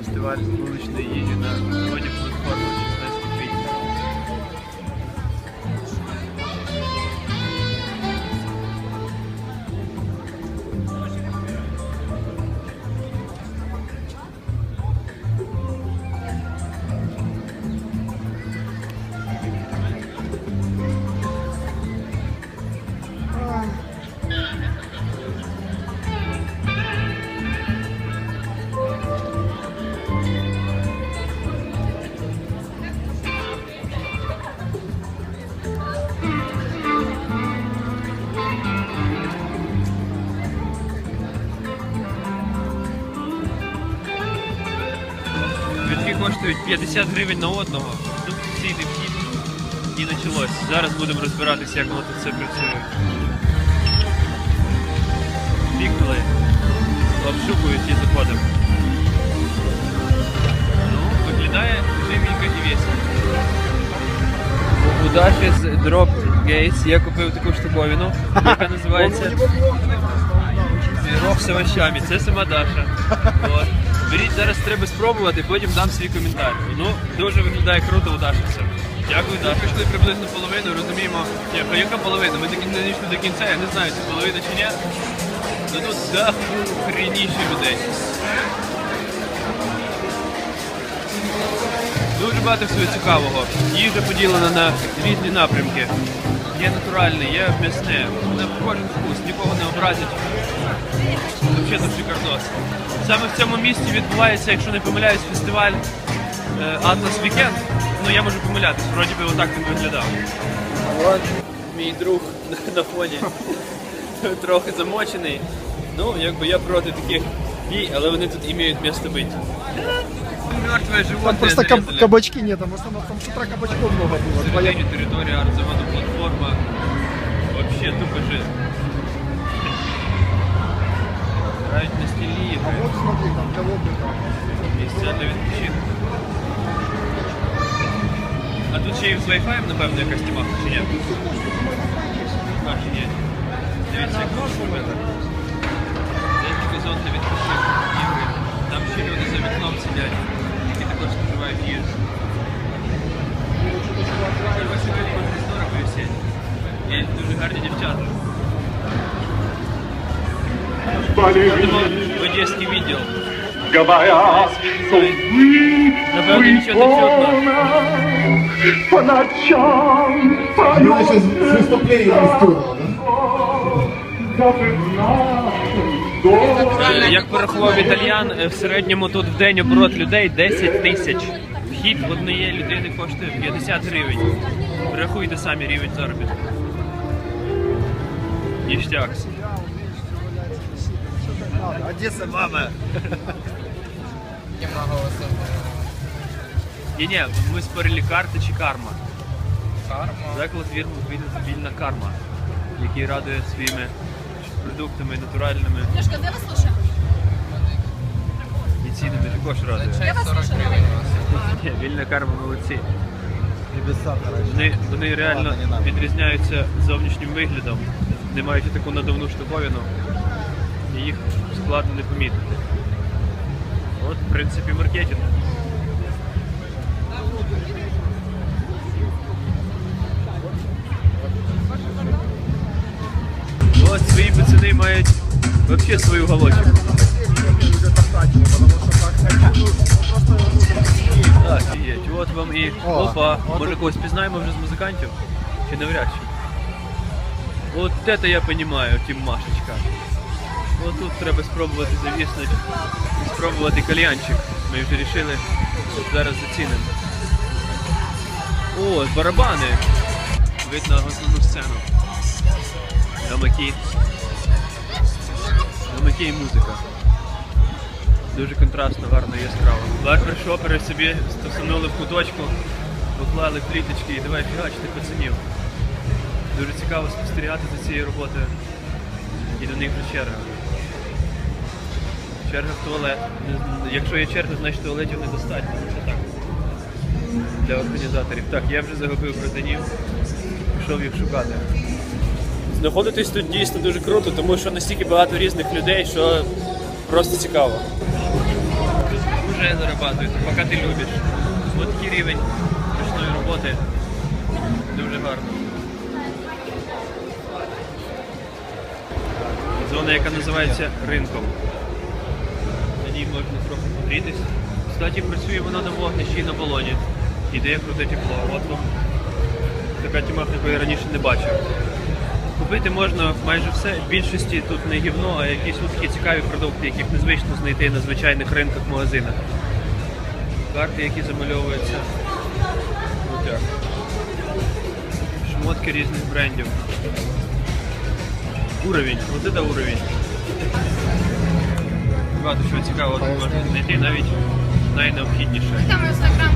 фестиваль вуличної їжі на сьогодні платформу Квитки коштують 50 гривень на одного. Тут офіційний вхід і почалось. Зараз будемо розбиратися, як воно тут все працює. Пікнули, обшукують і заходимо. Ну, виглядає живенько і весело. У Даші з Drop Gates я купив таку штуковину, яка називається Пирог з овощами. Це сама Даша. От. Беріть зараз треба спробувати, потім дам свій коментар. Ну, дуже виглядає круто удачився. Дякую, так. Даша. Пішли приблизно половину, розуміємо. яка, яка половина? Ми не дійшли до кінця, я не знаю, це половина чи ні. Ну тут да, людей. Дуже багато всього цікавого. Їжа поділена на різні напрямки. Є натуральне, є м'ясне. На кожен вкус, нікого не образять. Взагалі тут шикардос. Саме в цьому місці відбувається, якщо не помиляюсь, фестиваль е, Atlas Weekend. Ну я можу помилятись, вроді би отак він виглядав. От мій друг на фоні трохи замочений. Ну, якби я проти таких дій, але вони тут імеють місце бути. Мертве Там животне просто каб- нарізали. кабачки нет, там в основном там с утра кабачков много было. Твоя- Всередині територія арт-заводу платформа. Вообще тупо жесть. Грають настільні А ігри, вот смотри, там колодцы там. місця для відпочинку. А тут ще й з Wi-Fi, напевно, якась тема, чи ні? А, чи ні? Дивіться, як інструментар. Декілька зон для відпочинку, ігри. Там ще люди за вікном сидять, В Одеський відділ. Говорят, что вы чутно. по ночам поете Як порахував італіян, е, в середньому тут в день оборот людей 10 тисяч. Вхід однієї людини коштує 50 гривень. Рахуйте самі рівень заробітку. Ніштякс. Одесса, мама. Ні, ні, ми спорили карта чи карма. Карма. Заклад вірно вільна карма, який радує своїми продуктами натуральними Лешка, где вас слушаем? і цінами також радує. Я вас слушаю. Ні, вільна карма молодці. Вони, вони реально не відрізняються зовнішнім виглядом, не маючи таку надувну штуковину, і їх складно не помітити. От, в принципі, маркетинг. Ось свої пацани мають взагалі свою галочку. Так, є. От вам і опа. Може когось пізнаємо вже з музикантів? Чи навряд чи? От це я розумію, тім Машечка. От тут треба спробувати завіснути і спробувати кальянчик. Ми вже вирішили, що зараз зацінимо. О, барабани. Видно основну сцену. Гамаки. Гамаки і музика. Дуже контрастно, гарно, яскраво. Барбершопери собі стосунули в куточку, поклали пліточки і давай фігачити пацанів. Дуже цікаво спостерігати за цією роботою. І до них вже черга. Черга в туалет. Якщо є черга, значить туалетів недостатньо. Це так. Для організаторів. Так, я вже загубив братанів, пішов їх шукати. Знаходитись тут дійсно дуже круто, тому що настільки багато різних людей, що просто цікаво. Вже зарабатуєте, поки ти любиш. Ось такий рівень ручної роботи. Дуже гарно. Зона, яка називається ринком. На можна трохи погрітись. Кстати, працює вона на вогнищі і на балоні. Ідея круте тепло. От вам така тімахніка я раніше не бачив. Купити можна майже все. В більшості тут не гівно, а якісь такі цікаві продукти, яких незвично знайти на звичайних ринках, магазинах. Карти, які замальовуються. Крутяк. Шмотки різних брендів. Уровень. Вот это уровень. Багато чого цікавого можна знайти, навіть найнеобхідніше. Там інстаграм